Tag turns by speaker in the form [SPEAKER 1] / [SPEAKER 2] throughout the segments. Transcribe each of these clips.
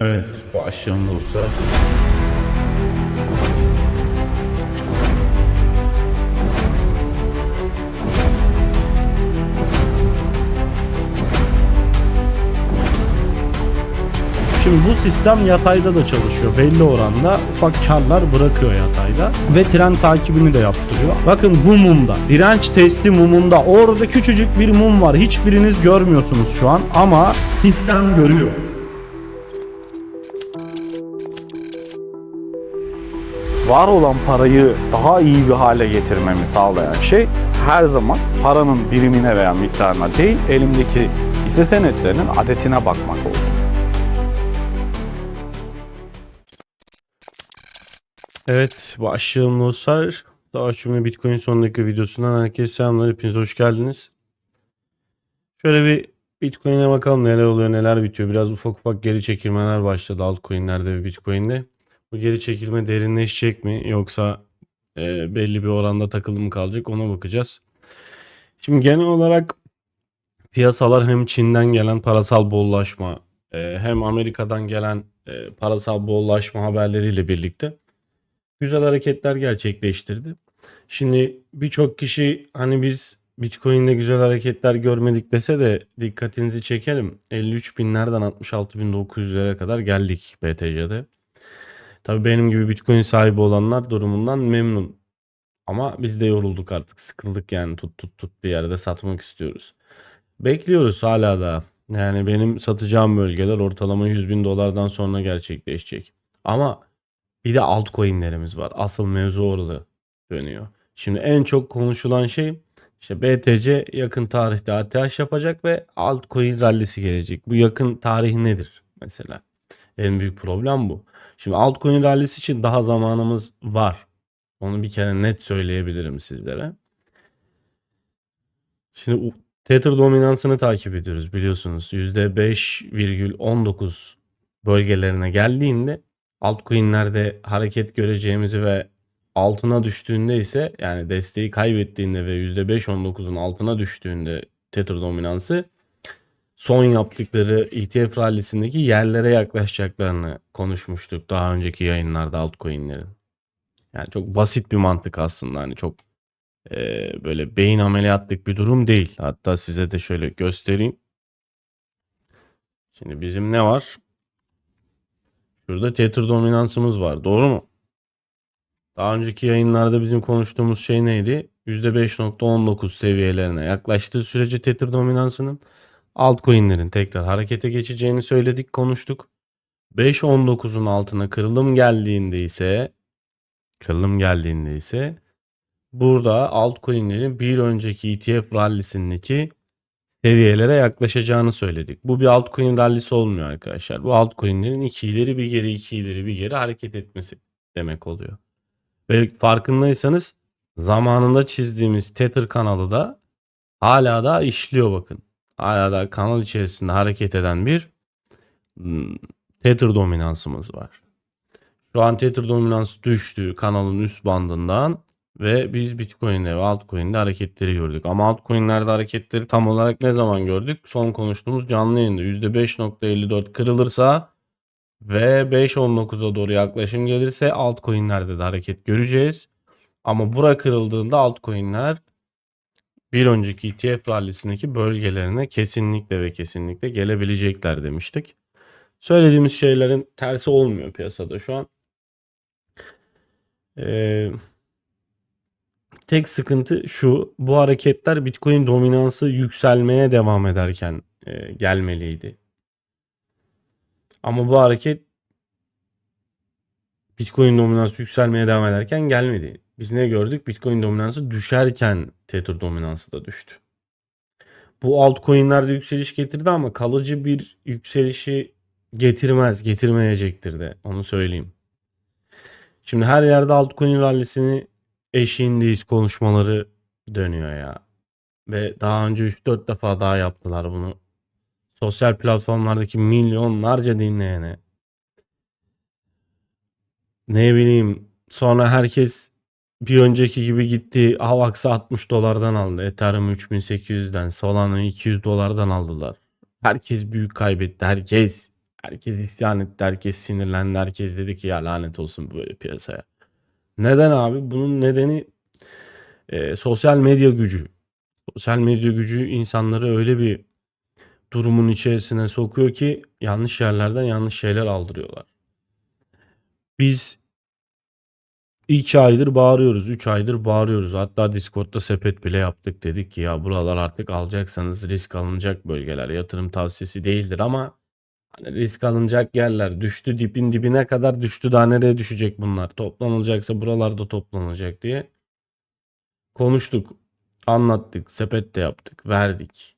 [SPEAKER 1] Evet, başlayalım dostlar. Şimdi bu sistem yatayda da çalışıyor. Belli oranda ufak karlar bırakıyor yatayda ve tren takibini de yaptırıyor. Bakın bu mumda, direnç testi mumunda orada küçücük bir mum var. Hiçbiriniz görmüyorsunuz şu an ama sistem görüyor. Var olan parayı daha iyi bir hale getirmemi sağlayan şey her zaman paranın birimine veya miktarına değil elimdeki hisse senetlerinin adetine bakmak oldu. Evet başlayalım dostlar. Daha şimdi Bitcoin sonundaki videosundan herkese selamlar. Hepiniz hoş geldiniz. Şöyle bir Bitcoin'e bakalım neler oluyor neler bitiyor. Biraz ufak ufak geri çekilmeler başladı altcoin'lerde ve Bitcoin'de. Bu geri çekilme derinleşecek mi yoksa e, belli bir oranda takılı mı kalacak ona bakacağız. Şimdi genel olarak piyasalar hem Çin'den gelen parasal bollaşma e, hem Amerika'dan gelen e, parasal bollaşma haberleriyle birlikte güzel hareketler gerçekleştirdi. Şimdi birçok kişi hani biz Bitcoin'de güzel hareketler görmedik dese de dikkatinizi çekelim. 53 binlerden 66 bin 900'lere kadar geldik BTC'de. Tabii benim gibi Bitcoin sahibi olanlar durumundan memnun. Ama biz de yorulduk artık. Sıkıldık yani tut tut tut bir yerde satmak istiyoruz. Bekliyoruz hala da. Yani benim satacağım bölgeler ortalama 100 bin dolardan sonra gerçekleşecek. Ama bir de altcoin'lerimiz var. Asıl mevzu orada dönüyor. Şimdi en çok konuşulan şey işte BTC yakın tarihte ATH yapacak ve altcoin rallisi gelecek. Bu yakın tarih nedir mesela? En büyük problem bu. Şimdi altcoin rallisi için daha zamanımız var. Onu bir kere net söyleyebilirim sizlere. Şimdi Tether dominansını takip ediyoruz biliyorsunuz. %5,19 bölgelerine geldiğinde altcoin'lerde hareket göreceğimizi ve altına düştüğünde ise yani desteği kaybettiğinde ve %5,19'un altına düştüğünde Tether dominansı son yaptıkları ETF rallisindeki yerlere yaklaşacaklarını konuşmuştuk daha önceki yayınlarda altcoin'lerin. Yani çok basit bir mantık aslında hani çok e, böyle beyin ameliyatlık bir durum değil. Hatta size de şöyle göstereyim. Şimdi bizim ne var? Şurada Tether dominansımız var. Doğru mu? Daha önceki yayınlarda bizim konuştuğumuz şey neydi? %5.19 seviyelerine yaklaştığı sürece Tether dominansının altcoin'lerin tekrar harekete geçeceğini söyledik, konuştuk. 5.19'un altına kırılım geldiğinde ise kırılım geldiğinde ise burada altcoin'lerin bir önceki ETF rallisindeki seviyelere yaklaşacağını söyledik. Bu bir altcoin rallisi olmuyor arkadaşlar. Bu altcoin'lerin iki ileri bir geri iki ileri bir geri hareket etmesi demek oluyor. Ve farkındaysanız zamanında çizdiğimiz Tether kanalı da hala da işliyor bakın. Hala kanal içerisinde hareket eden bir hmm, Tether dominansımız var. Şu an Tether dominansı düştü kanalın üst bandından ve biz Bitcoin'de ve altcoin'de hareketleri gördük. Ama altcoin'lerde hareketleri tam olarak ne zaman gördük? Son konuştuğumuz canlı yayında %5.54 kırılırsa ve 5.19'a doğru yaklaşım gelirse altcoin'lerde de hareket göreceğiz. Ama bura kırıldığında altcoin'ler bir önceki ETF rallisindeki bölgelerine kesinlikle ve kesinlikle gelebilecekler demiştik. Söylediğimiz şeylerin tersi olmuyor piyasada şu an. Ee, tek sıkıntı şu. Bu hareketler Bitcoin dominansı yükselmeye devam ederken e, gelmeliydi. Ama bu hareket Bitcoin dominansı yükselmeye devam ederken gelmedi. Biz ne gördük? Bitcoin dominansı düşerken Tether dominansı da düştü. Bu altcoin'lerde yükseliş getirdi ama kalıcı bir yükselişi getirmez, getirmeyecektir de onu söyleyeyim. Şimdi her yerde altcoin rallisini eşiğindeyiz konuşmaları dönüyor ya. Ve daha önce 3-4 defa daha yaptılar bunu. Sosyal platformlardaki milyonlarca dinleyene. Ne bileyim sonra herkes bir önceki gibi gitti Avax'ı 60 dolardan aldı. Ethereum 3800'den, Solana'yı 200 dolardan aldılar. Herkes büyük kaybetti. Herkes. Herkes isyan etti, herkes sinirlendi, herkes dedi ki ya lanet olsun böyle piyasaya. Neden abi? Bunun nedeni e, sosyal medya gücü. Sosyal medya gücü insanları öyle bir durumun içerisine sokuyor ki yanlış yerlerden yanlış şeyler aldırıyorlar. Biz 2 aydır bağırıyoruz, 3 aydır bağırıyoruz. Hatta Discord'da sepet bile yaptık. Dedik ki ya buralar artık alacaksanız risk alınacak bölgeler. Yatırım tavsiyesi değildir ama hani risk alınacak yerler düştü dipin dibine kadar düştü daha nereye düşecek bunlar? Toplanılacaksa buralarda toplanacak diye konuştuk, anlattık, sepet de yaptık, verdik.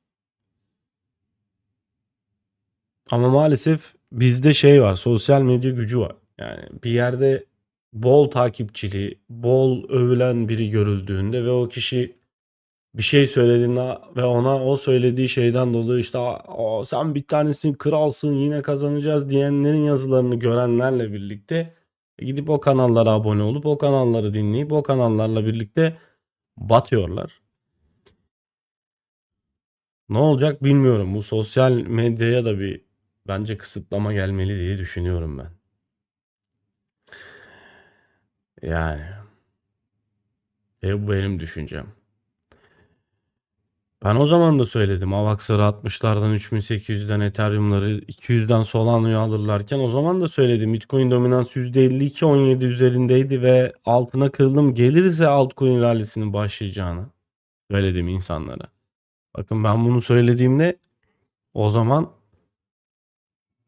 [SPEAKER 1] Ama maalesef bizde şey var, sosyal medya gücü var. Yani bir yerde bol takipçili, bol övülen biri görüldüğünde ve o kişi bir şey söylediğinde ve ona o söylediği şeyden dolayı işte "Aa, sen bir tanesin kralsın yine kazanacağız diyenlerin yazılarını görenlerle birlikte gidip o kanallara abone olup o kanalları dinleyip o kanallarla birlikte batıyorlar. Ne olacak bilmiyorum. Bu sosyal medyaya da bir bence kısıtlama gelmeli diye düşünüyorum ben. Yani. E bu benim düşüncem. Ben o zaman da söyledim. Avax'ları 60'lardan 3800'den Ethereum'ları 200'den Solano'yu alırlarken o zaman da söyledim. Bitcoin dominans %52 17 üzerindeydi ve altına kırılım gelirse altcoin rallisinin başlayacağını söyledim insanlara. Bakın ben bunu söylediğimde o zaman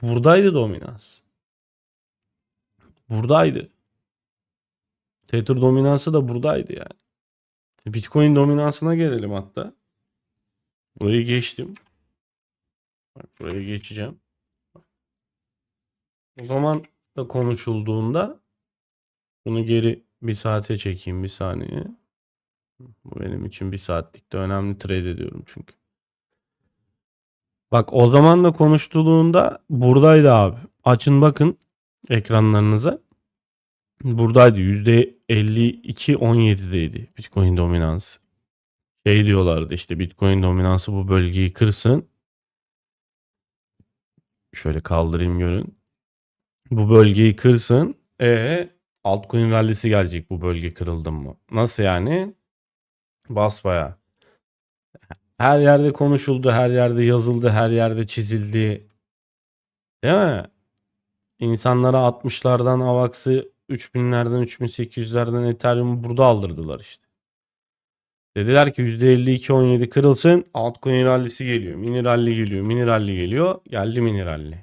[SPEAKER 1] buradaydı dominans. Buradaydı. Tether dominansı da buradaydı yani. Bitcoin dominansına gelelim hatta. Burayı geçtim. Bak buraya geçeceğim. O zaman da konuşulduğunda bunu geri bir saate çekeyim bir saniye. Bu benim için bir saatlik de önemli trade ediyorum çünkü. Bak o zaman da konuştuğunda buradaydı abi. Açın bakın ekranlarınıza. Buradaydı. %52 17'deydi Bitcoin dominansı. Şey diyorlardı işte Bitcoin dominansı bu bölgeyi kırsın. Şöyle kaldırayım görün. Bu bölgeyi kırsın. E altcoin rallisi gelecek bu bölge kırıldı mı? Nasıl yani? Basbaya. Her yerde konuşuldu, her yerde yazıldı, her yerde çizildi. Değil mi? İnsanlara 60'lardan Avax'ı 3000'lerden 3800'lerden Ethereum'u burada aldırdılar işte. Dediler ki %52 17 kırılsın altcoin rallisi geliyor. Mini rally geliyor. Mini rally geliyor. Geldi mini rally.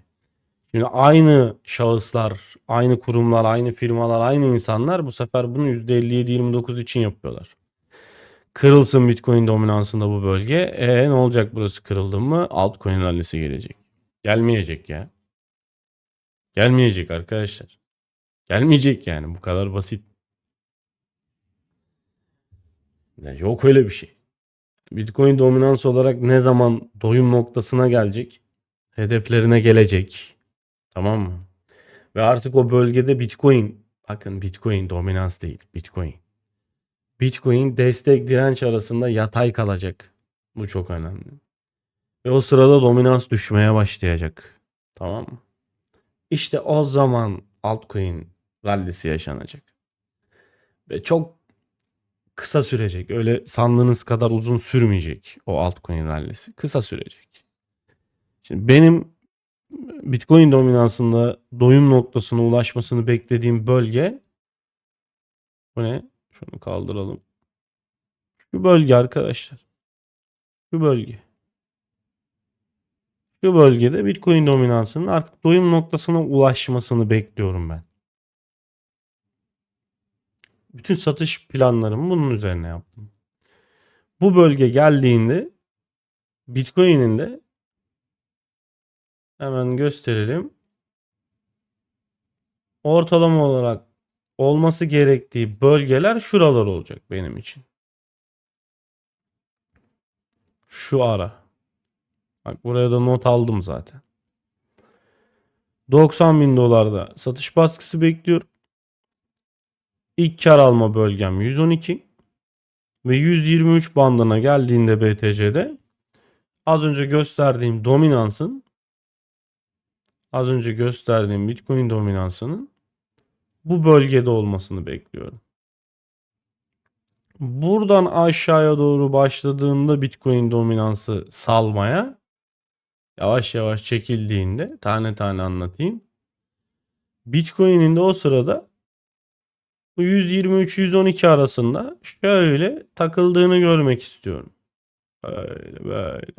[SPEAKER 1] Şimdi aynı şahıslar, aynı kurumlar, aynı firmalar, aynı insanlar bu sefer bunu %57-29 için yapıyorlar. Kırılsın Bitcoin dominansında bu bölge. E ne olacak burası kırıldı mı? Altcoin rallisi gelecek. Gelmeyecek ya. Gelmeyecek arkadaşlar. Gelmeyecek yani bu kadar basit. Ya yok öyle bir şey. Bitcoin dominans olarak ne zaman doyum noktasına gelecek? Hedeflerine gelecek. Tamam mı? Ve artık o bölgede Bitcoin, bakın Bitcoin dominans değil, Bitcoin. Bitcoin destek direnç arasında yatay kalacak. Bu çok önemli. Ve o sırada dominans düşmeye başlayacak. Tamam mı? İşte o zaman altcoin rallisi yaşanacak. Ve çok kısa sürecek. Öyle sandığınız kadar uzun sürmeyecek o altcoin rallisi. Kısa sürecek. Şimdi benim Bitcoin dominansında doyum noktasına ulaşmasını beklediğim bölge bu ne? Şunu kaldıralım. Şu bölge arkadaşlar. Şu bölge. Şu bölgede Bitcoin dominansının artık doyum noktasına ulaşmasını bekliyorum ben. Bütün satış planlarımı bunun üzerine yaptım. Bu bölge geldiğinde Bitcoin'in de hemen gösterelim. Ortalama olarak olması gerektiği bölgeler şuralar olacak benim için. Şu ara. Bak buraya da not aldım zaten. 90 bin dolarda satış baskısı bekliyorum. İlk kar alma bölgem 112 ve 123 bandına geldiğinde BTC'de az önce gösterdiğim dominansın az önce gösterdiğim Bitcoin dominansının bu bölgede olmasını bekliyorum. Buradan aşağıya doğru başladığında Bitcoin dominansı salmaya yavaş yavaş çekildiğinde tane tane anlatayım. Bitcoin'in de o sırada bu 123-112 arasında şöyle takıldığını görmek istiyorum. Böyle böyle.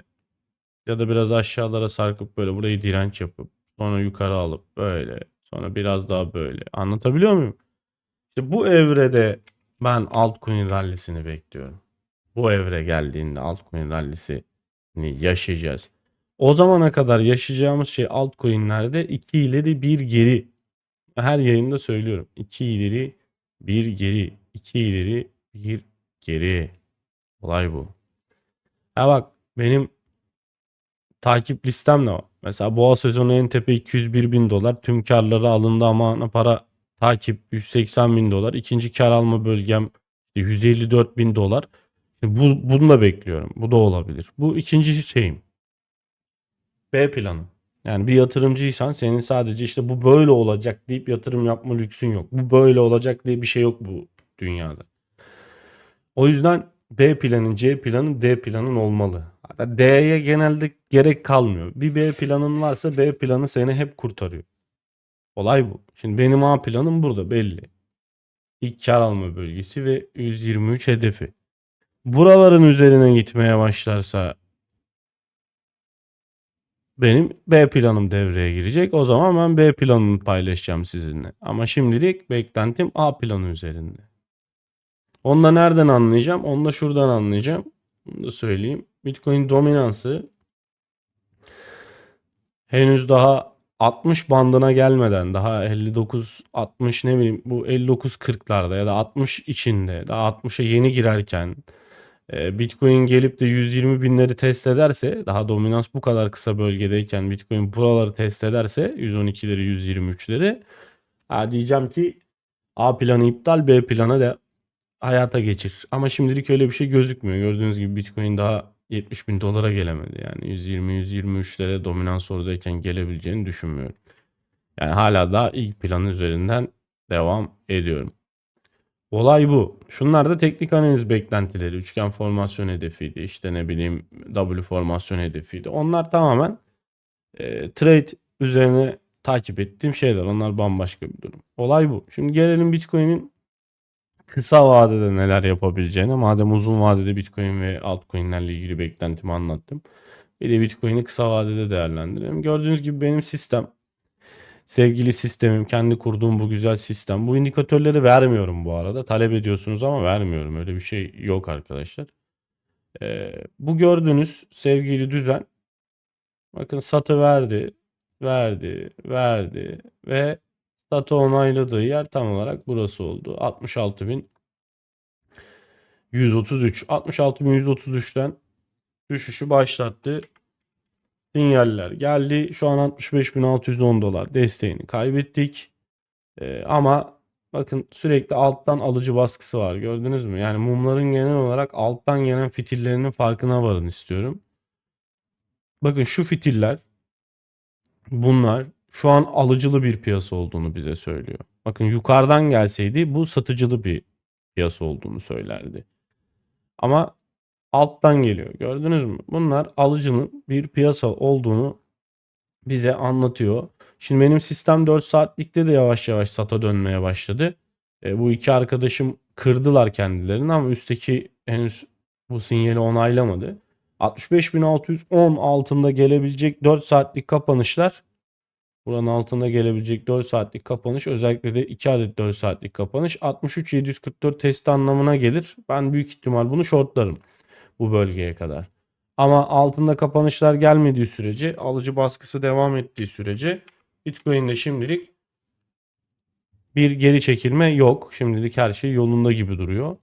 [SPEAKER 1] Ya da biraz aşağılara sarkıp böyle burayı direnç yapıp sonra yukarı alıp böyle sonra biraz daha böyle. Anlatabiliyor muyum? İşte bu evrede ben altcoin rallisini bekliyorum. Bu evre geldiğinde altcoin rallisini yaşayacağız. O zamana kadar yaşayacağımız şey altcoin'lerde 2 ileri 1 geri. Her yayında söylüyorum. 2 ileri 1 geri. 2 ileri 1 geri. Olay bu. Ya bak benim takip listem de var. Mesela boğa sezonu en tepe 201 bin dolar. Tüm karları alındı ama ana para takip 180 bin dolar. İkinci kar alma bölgem işte 154 bin dolar. Bu, bunu da bekliyorum. Bu da olabilir. Bu ikinci şeyim. B planı. Yani bir yatırımcıysan senin sadece işte bu böyle olacak deyip yatırım yapma lüksün yok. Bu böyle olacak diye bir şey yok bu dünyada. O yüzden B planın, C planın, D planın olmalı. D'ye genelde gerek kalmıyor. Bir B planın varsa B planı seni hep kurtarıyor. Olay bu. Şimdi benim A planım burada belli. İlk kar alma bölgesi ve 123 hedefi. Buraların üzerine gitmeye başlarsa benim B planım devreye girecek. O zaman ben B planını paylaşacağım sizinle. Ama şimdilik beklentim A planı üzerinde. Onu da nereden anlayacağım? Onu da şuradan anlayacağım. Bunu da söyleyeyim. Bitcoin dominansı henüz daha 60 bandına gelmeden daha 59 60 ne bileyim bu 59 40'larda ya da 60 içinde daha 60'a yeni girerken Bitcoin gelip de 120 binleri test ederse daha dominans bu kadar kısa bölgedeyken Bitcoin buraları test ederse 112'leri 123'leri ha diyeceğim ki A planı iptal B planı da hayata geçir. Ama şimdilik öyle bir şey gözükmüyor. Gördüğünüz gibi Bitcoin daha 70 bin dolara gelemedi. Yani 120-123'lere dominans oradayken gelebileceğini düşünmüyorum. Yani hala daha ilk planın üzerinden devam ediyorum. Olay bu. Şunlar da teknik analiz beklentileri. Üçgen formasyon hedefiydi. İşte ne bileyim W formasyon hedefiydi. Onlar tamamen e, trade üzerine takip ettiğim şeyler. Onlar bambaşka bir durum. Olay bu. Şimdi gelelim Bitcoin'in kısa vadede neler yapabileceğine. Madem uzun vadede Bitcoin ve altcoin'lerle ilgili beklentimi anlattım. Bir de Bitcoin'i kısa vadede değerlendirelim. Gördüğünüz gibi benim sistem sevgili sistemim, kendi kurduğum bu güzel sistem. Bu indikatörleri vermiyorum bu arada. Talep ediyorsunuz ama vermiyorum. Öyle bir şey yok arkadaşlar. Ee, bu gördüğünüz sevgili düzen bakın satı verdi, verdi, verdi ve satı onayladığı yer tam olarak burası oldu. 66.133. 66.133'ten düşüşü başlattı sinyaller geldi. Şu an 65.610 dolar desteğini kaybettik. Ee, ama bakın sürekli alttan alıcı baskısı var. Gördünüz mü? Yani mumların genel olarak alttan gelen fitillerinin farkına varın istiyorum. Bakın şu fitiller bunlar şu an alıcılı bir piyasa olduğunu bize söylüyor. Bakın yukarıdan gelseydi bu satıcılı bir piyasa olduğunu söylerdi. Ama alttan geliyor. Gördünüz mü? Bunlar alıcının bir piyasa olduğunu bize anlatıyor. Şimdi benim sistem 4 saatlikte de yavaş yavaş sata dönmeye başladı. E, bu iki arkadaşım kırdılar kendilerini ama üstteki henüz bu sinyali onaylamadı. 65.610 altında gelebilecek 4 saatlik kapanışlar Buranın altında gelebilecek 4 saatlik kapanış özellikle de 2 adet 4 saatlik kapanış 63.744 test anlamına gelir. Ben büyük ihtimal bunu shortlarım bu bölgeye kadar. Ama altında kapanışlar gelmediği sürece, alıcı baskısı devam ettiği sürece Bitcoin'de şimdilik bir geri çekilme yok. Şimdilik her şey yolunda gibi duruyor.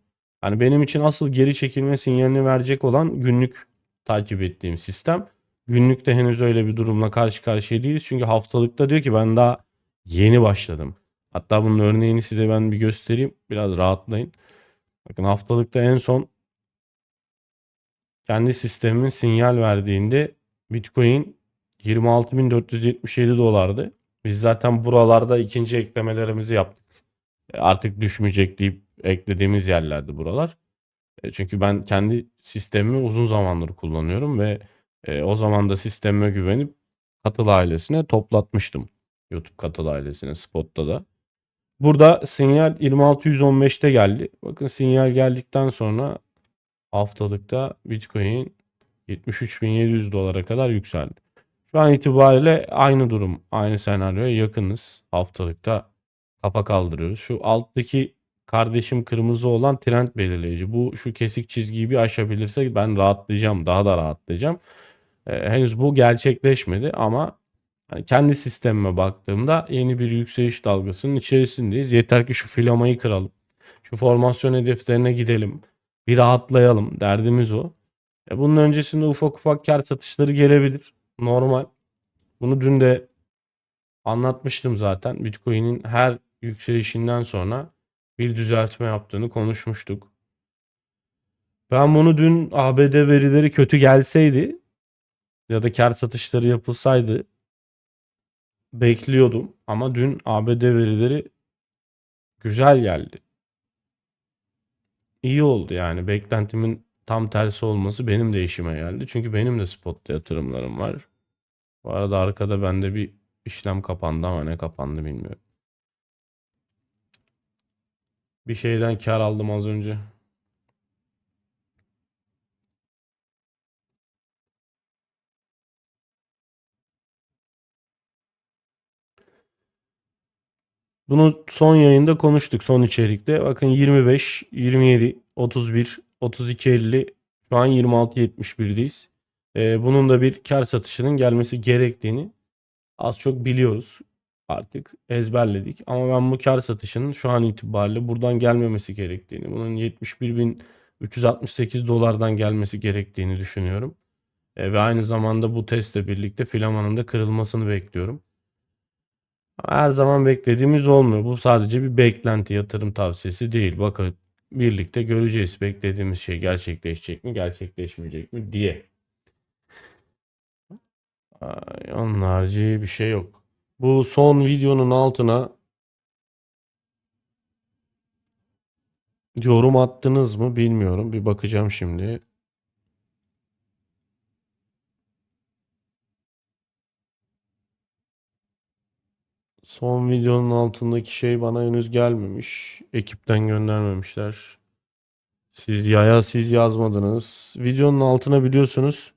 [SPEAKER 1] Yani benim için asıl geri çekilme sinyalini verecek olan günlük takip ettiğim sistem. Günlükte henüz öyle bir durumla karşı karşıya değiliz. Çünkü haftalıkta diyor ki ben daha yeni başladım. Hatta bunun örneğini size ben bir göstereyim. Biraz rahatlayın. Bakın haftalıkta en son kendi sistemimin sinyal verdiğinde Bitcoin 26.477 dolardı. Biz zaten buralarda ikinci eklemelerimizi yaptık. E, Artık düşmeyecek deyip eklediğimiz yerlerdi buralar. E, Çünkü ben kendi sistemimi uzun zamandır kullanıyorum ve e, o zaman da sistemime güvenip Katıl ailesine toplatmıştım. YouTube Katıl ailesine Spot'ta da. Burada sinyal 2615'te geldi. Bakın sinyal geldikten sonra haftalıkta Bitcoin 73.700 dolara kadar yükseldi. Şu an itibariyle aynı durum, aynı senaryoya yakınız. Haftalıkta kafa kaldırıyoruz. Şu alttaki kardeşim kırmızı olan trend belirleyici. Bu şu kesik çizgiyi bir aşabilirse ben rahatlayacağım, daha da rahatlayacağım. Ee, henüz bu gerçekleşmedi ama hani kendi sistemime baktığımda yeni bir yükseliş dalgasının içerisindeyiz. Yeter ki şu filamayı kıralım. Şu formasyon hedeflerine gidelim. Bir rahatlayalım. Derdimiz o. E bunun öncesinde ufak ufak kar satışları gelebilir. Normal. Bunu dün de anlatmıştım zaten. Bitcoin'in her yükselişinden sonra bir düzeltme yaptığını konuşmuştuk. Ben bunu dün ABD verileri kötü gelseydi ya da kar satışları yapılsaydı bekliyordum. Ama dün ABD verileri güzel geldi. İyi oldu yani. Beklentimin tam tersi olması benim de işime geldi. Çünkü benim de spotta yatırımlarım var. Bu arada arkada bende bir işlem kapandı ama ne kapandı bilmiyorum. Bir şeyden kar aldım az önce. Bunu son yayında konuştuk son içerikte. Bakın 25, 27, 31, 32, 50 şu an 26, 71'deyiz. Ee, bunun da bir kar satışının gelmesi gerektiğini az çok biliyoruz artık ezberledik. Ama ben bu kar satışının şu an itibariyle buradan gelmemesi gerektiğini, bunun 71.368 dolardan gelmesi gerektiğini düşünüyorum. E, ve aynı zamanda bu testle birlikte filamanın da kırılmasını bekliyorum. Her zaman beklediğimiz olmuyor. Bu sadece bir beklenti, yatırım tavsiyesi değil. Bakın birlikte göreceğiz beklediğimiz şey gerçekleşecek mi, gerçekleşmeyecek mi diye. Ay, Onun harici bir şey yok. Bu son videonun altına yorum attınız mı bilmiyorum. Bir bakacağım şimdi. Son videonun altındaki şey bana henüz gelmemiş. Ekipten göndermemişler. Siz yaya siz yazmadınız. Videonun altına biliyorsunuz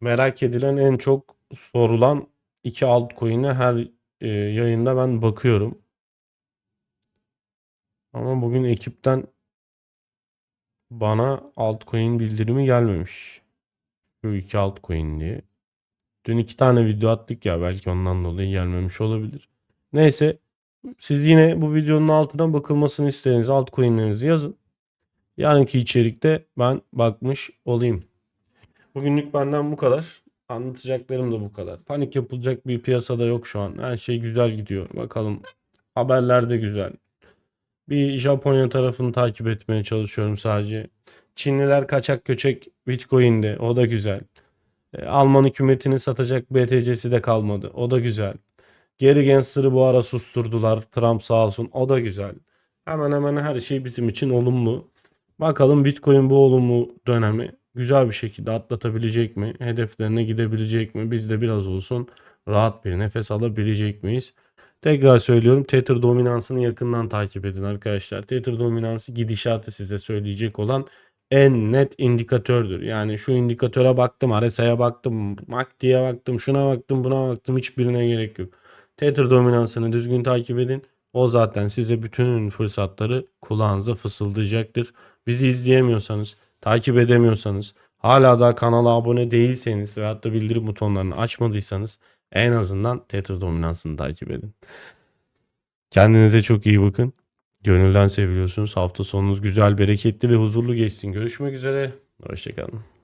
[SPEAKER 1] merak edilen en çok sorulan iki altcoin'e her e, yayında ben bakıyorum. Ama bugün ekipten bana altcoin bildirimi gelmemiş. Şu iki altcoin diye. Dün iki tane video attık ya belki ondan dolayı gelmemiş olabilir. Neyse siz yine bu videonun altına bakılmasını istediğiniz altcoin'lerinizi yazın. Yarınki içerikte ben bakmış olayım. Bugünlük benden bu kadar. Anlatacaklarım da bu kadar. Panik yapılacak bir piyasada yok şu an. Her şey güzel gidiyor. Bakalım haberler de güzel. Bir Japonya tarafını takip etmeye çalışıyorum sadece. Çinliler kaçak göçek Bitcoin'de. O da güzel. E, Alman hükümetinin satacak BTC'si de kalmadı. O da güzel. Geri Gensler'ı bu ara susturdular. Trump sağ olsun. O da güzel. Hemen hemen her şey bizim için olumlu. Bakalım Bitcoin bu olumlu dönemi güzel bir şekilde atlatabilecek mi? Hedeflerine gidebilecek mi? Biz de biraz olsun rahat bir nefes alabilecek miyiz? Tekrar söylüyorum Tether dominansını yakından takip edin arkadaşlar. Tether dominansı gidişatı size söyleyecek olan en net indikatördür. Yani şu indikatöre baktım, RSI'ye baktım, MACD'ye baktım, şuna baktım, buna baktım hiçbirine gerek yok. Tether dominansını düzgün takip edin. O zaten size bütün fırsatları kulağınıza fısıldayacaktır. Bizi izleyemiyorsanız, takip edemiyorsanız, hala da kanala abone değilseniz veyahut da bildirim butonlarını açmadıysanız en azından Tether dominansını takip edin. Kendinize çok iyi bakın. Gönülden seviliyorsunuz. Hafta sonunuz güzel, bereketli ve huzurlu geçsin. Görüşmek üzere. Hoşçakalın.